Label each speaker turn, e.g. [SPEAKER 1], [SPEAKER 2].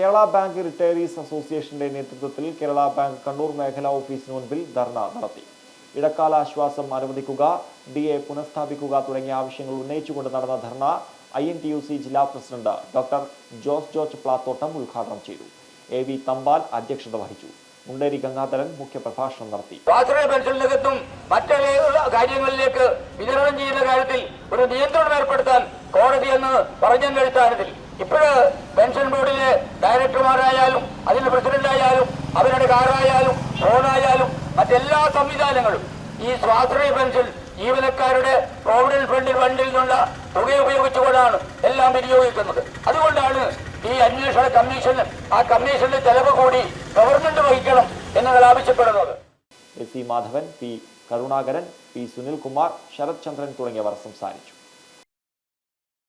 [SPEAKER 1] Kerala bank retirees അസോസിയേഷന്റെ നേതൃത്വത്തിൽ Kerala bank Kannur മേഖലാ ഓഫീസിന് മുൻപിൽ ധർണ നടത്തി. ഇടക്കാല ആശ്വാസം അനുവദിക്കുക ഡി എ പുനഃസ്ഥാപിക്കുക തുടങ്ങിയ ആവശ്യങ്ങൾ ഉന്നയിച്ചുകൊണ്ട് നടന്ന dharna I N T U C ജില്ലാ പ്രസിഡന്റ് ഡോക്ടർ ജോസ് ജോർജ് പ്ലാത്തോട്ടം ഉദ്ഘാടനം ചെയ്തു. എ വി തമ്പാൽ അധ്യക്ഷത വഹിച്ചു. മുണ്ടേരി ഗംഗാധരൻ മുഖ്യപ്രഭാഷണം നടത്തി.
[SPEAKER 2] സ്വാശ്രയ പെൻഷനിലേക്കെത്തും മറ്റു കാര്യങ്ങളിലേക്ക് വിതരണം ചെയ്യുന്ന കാര്യത്തിൽ ഒരു നിയന്ത്രണം ഏർപ്പെടുത്താൻ കോടതി എന്ന് പറഞ്ഞതിന്റെ അടിസ്ഥാനത്തിൽ ഇപ്പോഴ് പെൻഷൻ ബോർഡിലെ അതിന് പ്രസിഡന്റായാലും അവരുടെ കാറായാലും ഫോണായാലും മറ്റെല്ലാ സംവിധാനങ്ങളും ഈ സ്വാശ്രയ പെൻഷൻ ജീവനക്കാരുടെ പ്രോവിഡന്റ് ഫണ്ടിൽ ഫണ്ടിൽ നിന്നുള്ള തുക ഉപയോഗിച്ചുകൊണ്ടാണ് എല്ലാം വിനിയോഗിക്കുന്നത്. അതുകൊണ്ടാണ് ഈ അന്വേഷണ കമ്മീഷൻ ആ കമ്മീഷന്റെ ചെലവ് കൂടി ഗവൺമെന്റ് വഹിക്കണം എന്നുകൾ ആവശ്യപ്പെടുന്നത്.
[SPEAKER 1] S C Madhavan P Karunakaran P Sunilkumar Sarath Chandran തുടങ്ങിയവർ സംസാരിച്ചു.